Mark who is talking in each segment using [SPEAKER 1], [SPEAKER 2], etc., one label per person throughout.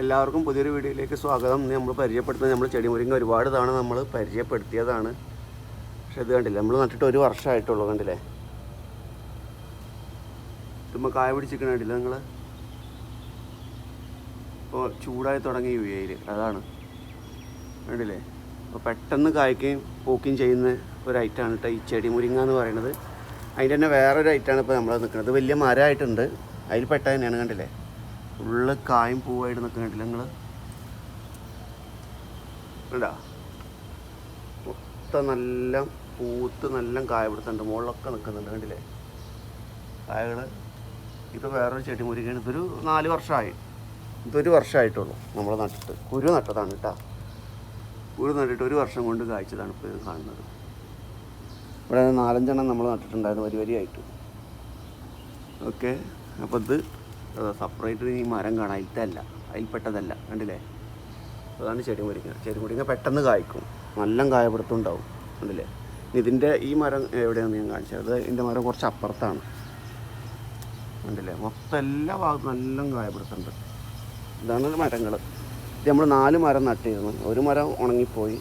[SPEAKER 1] എല്ലാവർക്കും പുതിയൊരു വീഡിയോയിലേക്ക് സ്വാഗതം. നമ്മൾ പരിചയപ്പെടുത്തുന്നത് നമ്മൾ ചെടിമുരിങ്ങ ഒരുപാട് തവണ നമ്മൾ പരിചയപ്പെടുത്തിയതാണ്. പക്ഷെ ഇത് കണ്ടില്ല? നമ്മൾ നട്ടിട്ട് ഒരു വർഷമായിട്ടുള്ളൂ കണ്ടില്ലേ? ഇതുമ്പോൾ കായ പിടിച്ചിരിക്കണ കണ്ടില്ല നിങ്ങൾ ഇപ്പോൾ ചൂടായി തുടങ്ങി യു അതാണ്. കണ്ടില്ലേ? അപ്പോൾ പെട്ടെന്ന് കായ്ക്കുകയും പൂക്കുകയും ചെയ്യുന്ന ഒരു ഐറ്റമാണ് കേട്ടോ ഈ ചെടിമുരിങ്ങ എന്ന് പറയുന്നത്. അതിന്റെ തന്നെ വേറൊരു ഐറ്റമാണ് ഇപ്പോൾ നമ്മൾ നിൽക്കുന്നത് വലിയ മരമായിട്ടുണ്ട്. അതിൽ പെട്ട തന്നെയാണ് കണ്ടില്ലേ? ഫുള്ള് കായും പൂവായിട്ട് നിൽക്കുന്ന കണ്ടില്ല നിങ്ങൾ മൊത്തം നല്ല പൂത്ത് നല്ല കായ പിടുത്തുണ്ട്. മുകളിലൊക്കെ നിൽക്കുന്നുണ്ട് കണ്ടില്ലേ? കായകൾ ഇത് വേറൊരു ചെടി മുരികയാണ് ഇതൊരു നാല് വർഷമായി. ഇതൊരു വർഷമായിട്ടുള്ളൂ നമ്മൾ നട്ടിട്ട്. കുരു നട്ടതാണ് കേട്ടോ. കുരു നട്ടിട്ട് ഒരു വർഷം കൊണ്ട് കായ്ച്ചതാണ് ഇപ്പോൾ ഇത് കാണുന്നത്. ഇവിടെ നാലഞ്ചെണ്ണം നമ്മൾ നട്ടിട്ടുണ്ടായിരുന്നു. വരി വരിയായിട്ട്. ഓക്കെ. അപ്പോൾ ഇത് സെപ്പറേറ്റ് ഈ മരം കാണാം. അതിലത്തല്ല അതിൽപ്പെട്ടതല്ല കണ്ടില്ലേ? അതാണ് ചെടി മുരിങ്ങ ചെടി മുരിങ്ങ പെട്ടെന്ന് കായ്ക്കും. നല്ല കായപിടുത്തം ഉണ്ടാവും കണ്ടില്ലേ ഇതിന്റെ ഈ മരം എവിടെയാണെന്ന് ഞാൻ കാണിച്ചത് അത് ഇതിന്റെ മരം കുറച്ച് അപ്പുറത്താണ്. കണ്ടില്ലേ? മൊത്തം എല്ലാ ഭാഗത്തും നല്ല കായപിടുത്തുണ്ട് ഇതാണ് മരങ്ങൾ ഇത് നമ്മൾ നാല് മരം നട്ടിരുന്നു. ഒരു മരം ഉണങ്ങിപ്പോയി.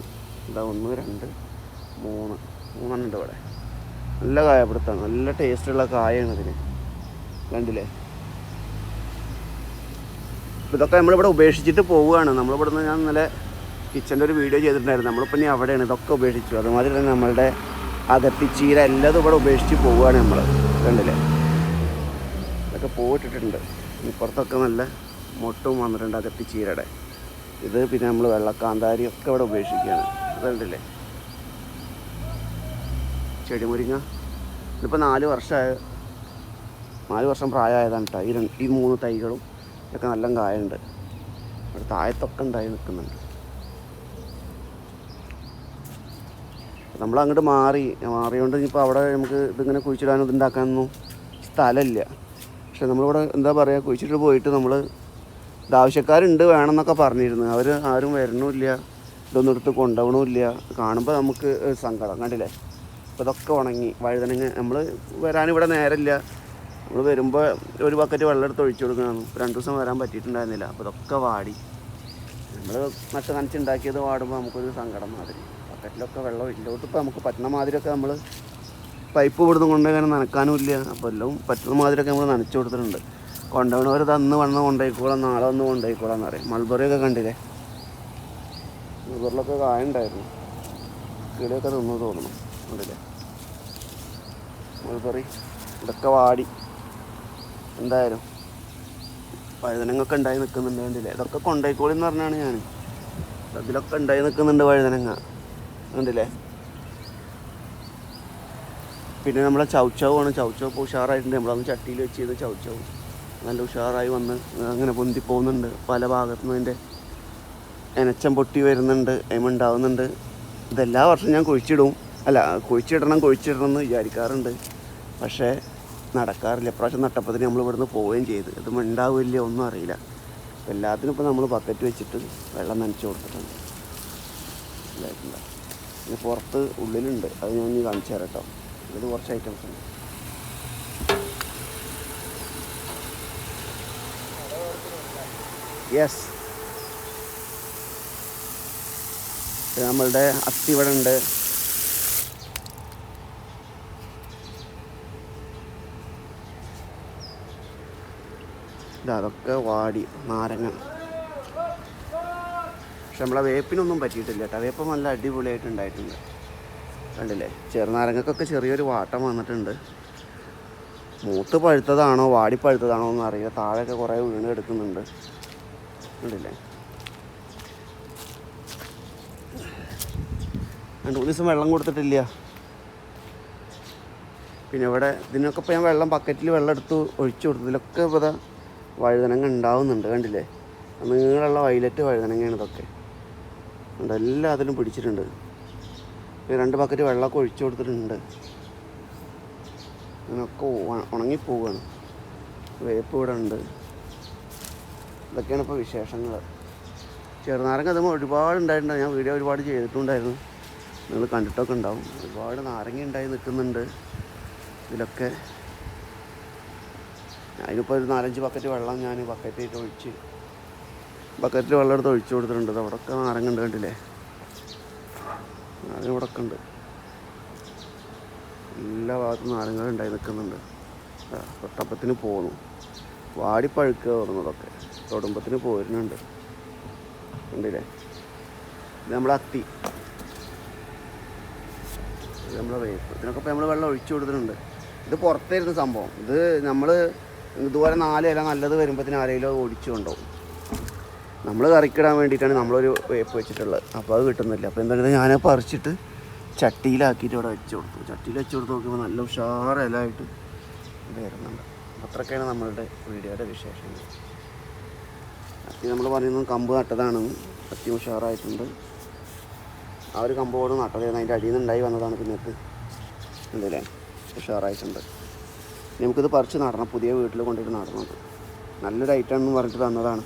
[SPEAKER 1] ഇതാ ഒന്ന് രണ്ട് മൂന്ന്. മൂന്നെണ്ണം ഉണ്ട് ഇവിടെ. നല്ല കായപിടുത്തമാണ്. നല്ല ടേസ്റ്റുള്ള കായാണ് ഇതിന്. കണ്ടില്ലേ? ഇപ്പൊ ഇതൊക്കെ നമ്മളിവിടെ ഉപേക്ഷിച്ചിട്ട് പോവുകയാണ്. നമ്മളിവിടുന്ന് ഞാൻ ഇന്നലെ കിച്ചന്റെ ഒരു വീഡിയോ ചെയ്തിട്ടുണ്ടായിരുന്നു. നമ്മളിപ്പോൾ ഇനി അവിടെയാണ് ഇതൊക്കെ ഉപേക്ഷിച്ചു അതുമാതിരി തന്നെ നമ്മളുടെ അകത്തിച്ചീര എല്ലാതും ഇവിടെ ഉപേക്ഷിച്ച് പോവുകയാണ് നമ്മൾ കണ്ടില്ലേ? ഇതൊക്കെ പോയിട്ടിട്ടുണ്ട്. ഇപ്പുറത്തൊക്കെ നല്ല മുട്ടും വന്നിട്ടുണ്ട് അകത്തിച്ചീരയുടെ ഇത് പിന്നെ നമ്മൾ വെള്ളക്കാന്താരി ഒക്കെ ഇവിടെ ഉപേക്ഷിക്കുകയാണ്. കണ്ടില്ലേ? ചെടിമുരിങ്ങ. ഇതിപ്പോൾ നാല് വർഷമായ നാല് വർഷം പ്രായമായതാണ് കേട്ടോ ഈ രണ്ട് ഈ മൂന്ന് തൈകളും ഇതൊക്കെ നല്ല കായുണ്ട്. അവിടെ താഴത്തൊക്കെ ഉണ്ടായി നിൽക്കുന്നുണ്ട്. നമ്മൾ അങ്ങോട്ട് മാറി മാറിയോണ്ട് ഇനിയിപ്പോൾ അവിടെ നമുക്ക് ഇതിങ്ങനെ കുഴിച്ചിടാനും ഇതുണ്ടാക്കാനൊന്നും സ്ഥലമില്ല. പക്ഷെ നമ്മളിവിടെ എന്താ പറയുക കുഴിച്ചിട്ട് പോയിട്ട് നമ്മൾ ഇത് ആവശ്യക്കാരുണ്ട് വേണമെന്നൊക്കെ പറഞ്ഞിരുന്നു. അവർ ആരും വരണമില്ല ഇതൊന്നും എടുത്ത് കൊണ്ടുപോകണമില്ല കാണുമ്പോൾ നമുക്ക് സങ്കടം കണ്ടില്ലേ? അപ്പോൾ ഇതൊക്കെ ഉണങ്ങി വഴുതനങ്ങ നമ്മൾ വരാനിവിടെ നേരമില്ല. നമ്മൾ വരുമ്പോൾ ഒരു ബക്കറ്റ് വെള്ളം എടുത്ത് ഒഴിച്ചു കൊടുക്കണം. രണ്ട് ദിവസം വരാൻ പറ്റിയിട്ടുണ്ടായിരുന്നില്ല. അപ്പോൾ ഇതൊക്കെ വാടി. നമ്മൾ നട്ട് നനച്ചുണ്ടാക്കിയത് വാടുമ്പോൾ നമുക്കൊരു സങ്കടം മാതിരി. ബക്കറ്റിലൊക്കെ വെള്ളം ഇല്ലോട്ട് ഇപ്പോൾ നമുക്ക് പറ്റുന്ന മാതിരിയൊക്കെ നമ്മൾ പൈപ്പ് ഇവിടുന്ന് കൊണ്ടുപോയി നനക്കാനും ഇല്ല. അപ്പോൾ എല്ലാം പറ്റുന്ന മാതിരിയൊക്കെ നമ്മൾ നനച്ചു കൊടുത്തിട്ടുണ്ട്. കൊണ്ടുപോകണവർ തന്ന് വന്ന് കൊണ്ടുപോയിക്കോളാം നാളെ വന്ന് കൊണ്ടുപോയിക്കോളാം എന്ന് പറയും മൾബറിയൊക്കെ കണ്ടില്ലേ? മൾബറിലൊക്കെ കായുണ്ടായിരുന്നു കിളിയൊക്കെ തിന്നു തോന്നണം കണ്ടില്ലേ? മൾബറി. ഇതൊക്കെ വാടി. എന്തായാലും വഴുതനങ്ങൊക്കെ ഉണ്ടായി നിൽക്കുന്നുണ്ട് കണ്ടില്ലേ? ഇതൊക്കെ കൊണ്ടോയിക്കോളി എന്ന് പറഞ്ഞാണ് ഞാൻ അതിലൊക്കെ ഉണ്ടായി നിൽക്കുന്നുണ്ട് വഴുതനങ്ങ കണ്ടില്ലേ? പിന്നെ നമ്മളെ ചൗച്ചവാണ് ചൗച്ചവ് ഇപ്പോൾ ഉഷാറായിട്ടുണ്ട്. നമ്മളന്ന് ചട്ടിയിൽ വെച്ച് ചെയ്ത് ചൗച്ചവ് നല്ല ഉഷാറായി വന്ന് അങ്ങനെ പൊന്തി പോകുന്നുണ്ട് പല ഭാഗത്തു നിന്ന് അതിന്റെ എനച്ചം പൊട്ടി വരുന്നുണ്ട് ഉണ്ടാവുന്നുണ്ട്. ഇതെല്ലാ വർഷവും ഞാൻ കുഴിച്ചിടും. അല്ല കുഴിച്ചിടണം കുഴിച്ചിടണം എന്ന് വിചാരിക്കാറുണ്ട്. പക്ഷേ നടക്കാറില്ല. ഇപ്രാവശ്യം നട്ടപ്പത്തിന് നമ്മൾ ഇവിടുന്ന് പോവുകയും ചെയ്ത്. ഇത് ഉണ്ടാവില്ല ഒന്നും അറിയില്ല. അപ്പോൾ എല്ലാത്തിനും ഇപ്പോൾ നമ്മൾ ബക്കറ്റ് വെച്ചിട്ട് വെള്ളം നനച്ച് കൊടുത്തിട്ടുണ്ട്. മനസ്സിലായിട്ടില്ല പിന്നെ പുറത്ത് ഉള്ളിലുണ്ട്. അത് ഞാൻ ഇനി കാണിച്ചു തരാം കേട്ടോ. ഇതിൽ കുറച്ച് ഐറ്റംസ് ഉണ്ട്. യെസ് നമ്മളുടെ അത്തി ഇവിടെ ഉണ്ട്. അതൊക്കെ വാടി. നാരങ്ങ. പക്ഷെ നമ്മളെ വേപ്പിനൊന്നും പറ്റിയിട്ടില്ല കേട്ടോ. വേപ്പം നല്ല അടിപൊളിയായിട്ട് ഉണ്ടായിട്ടുണ്ട്. കണ്ടില്ലേ? ചെറുനാരങ്ങക്കൊക്കെ ചെറിയൊരു വാട്ടം വന്നിട്ടുണ്ട്. മൂത്ത് പഴുത്തതാണോ വാടി പഴുത്തതാണോ എന്ന് അറിയില്ല. താഴെയൊക്കെ കുറേ വീണ് എടുക്കുന്നുണ്ട് കണ്ടില്ലേ? രണ്ട് മൂന്ന് ദിവസം വെള്ളം കൊടുത്തിട്ടില്ല. പിന്നെ ഇവിടെ ഇതിനൊക്കെ ഇപ്പോൾ ഞാൻ വെള്ളം ബക്കറ്റിൽ വെള്ളം എടുത്ത് ഒഴിച്ചു കൊടുത്തു. ഇതിലൊക്കെ വഴുതനങ്ങ ഉണ്ടാവുന്നുണ്ട് കണ്ടില്ലേ? നീളമുള്ള വയലറ്റ് വഴുതനങ്ങയാണ് ഇതൊക്കെ. ഉണ്ട് എല്ലാത്തിലും പിടിച്ചിട്ടുണ്ട്. രണ്ട് ബക്കറ്റ് വെള്ളമൊക്കെ ഒഴിച്ചു കൊടുത്തിട്ടുണ്ട്. ഉണങ്ങി ഉണങ്ങിപ്പോവുകയാണ് വേപ്പ് ഇവിടെ ഉണ്ട്. ഇതൊക്കെയാണ് ഇപ്പോൾ വിശേഷങ്ങൾ ചെറുനാരങ്ങ അതുമ്പോൾ ഒരുപാട് ഉണ്ടായിട്ടുണ്ട്. ഞാൻ വീഡിയോ ഒരുപാട് ചെയ്തിട്ടുണ്ടായിരുന്നു. നിങ്ങൾ കണ്ടിട്ടൊക്കെ ഉണ്ടാവും. ഒരുപാട് നാരങ്ങ ഉണ്ടായി നിൽക്കുന്നുണ്ട് ഇതിലൊക്കെ. അതിനിപ്പോൾ ഒരു നാലഞ്ച് ബക്കറ്റ് വെള്ളം ഞാൻ ബക്കറ്റ് ഇട്ട് ഒഴിച്ച് ബക്കറ്റിൽ വെള്ളം എടുത്ത് ഒഴിച്ചു കൊടുത്തിട്ടുണ്ട്. അവിടെ ഒക്കെ നാരങ്ങ ഉണ്ട് കണ്ടില്ലേ? നാരങ്ങ ഇവിടെ ഉണ്ട് എല്ലാ ഭാഗത്തും നാരങ്ങ ഉണ്ടായി നിൽക്കുന്നുണ്ട്. തൊട്ടപ്പത്തിന് പോന്നു. വാടിപ്പഴുക്കുക തുടങ്ങുന്നതൊക്കെ തൊടുമ്പത്തിന് പോരുന്നുണ്ട്. കണ്ടില്ലേ? ഇത് നമ്മളെ അത്തി. ഇത് നമ്മളെ വേപ്പ്. ഇതിനൊക്കെ ഇപ്പോൾ നമ്മൾ വെള്ളം ഒഴിച്ചു കൊടുത്തിട്ടുണ്ട്. ഇത് പുറത്തായിരുന്നു സംഭവം. ഇത് നമ്മൾ ഇതുപോലെ നാല് ഇല നല്ലത് വരുമ്പോഴത്തേന് ആരെങ്കിലും ഓടിച്ചു കൊണ്ടുപോകും നമ്മൾ കറിക്കിടാൻ വേണ്ടിയിട്ടാണ് നമ്മളൊരു വേപ്പ് വെച്ചിട്ടുള്ളത്. അപ്പോൾ അത് കിട്ടുന്നില്ല. അപ്പോൾ എന്തായാലും ഞാൻ പറിച്ചിട്ട് ചട്ടിയിലാക്കിയിട്ട് ഇവിടെ വെച്ച് കൊടുത്തു. ചട്ടിയിൽ വെച്ച് കൊടുത്ത് നോക്കുമ്പോൾ നല്ല ഇത് വരുന്നുണ്ട്. അത്രയൊക്കെയാണ് നമ്മളുടെ വീഡിയോയുടെ വിശേഷങ്ങൾ. അത്തി നമ്മൾ പറയുന്നത് കമ്പ് നട്ടതാണ്. അത്തി ഉഷാറായിട്ടുണ്ട്. ആ ഒരു കമ്പോട് നട്ടതായിരുന്നു അതിന്റെ അടിയിൽ നിന്നുണ്ടായി വന്നതാണ് പിന്നീട് എന്തല്ലേ ഉഷാറായിട്ടുണ്ട്. നമുക്കിത് പറിച്ച് നടണം. പുതിയ വീട്ടിൽ കൊണ്ടുപോയിട്ട് നടണം. നല്ലൊരു ഐറ്റം എന്ന് പറഞ്ഞിട്ട് തന്നതാണ്.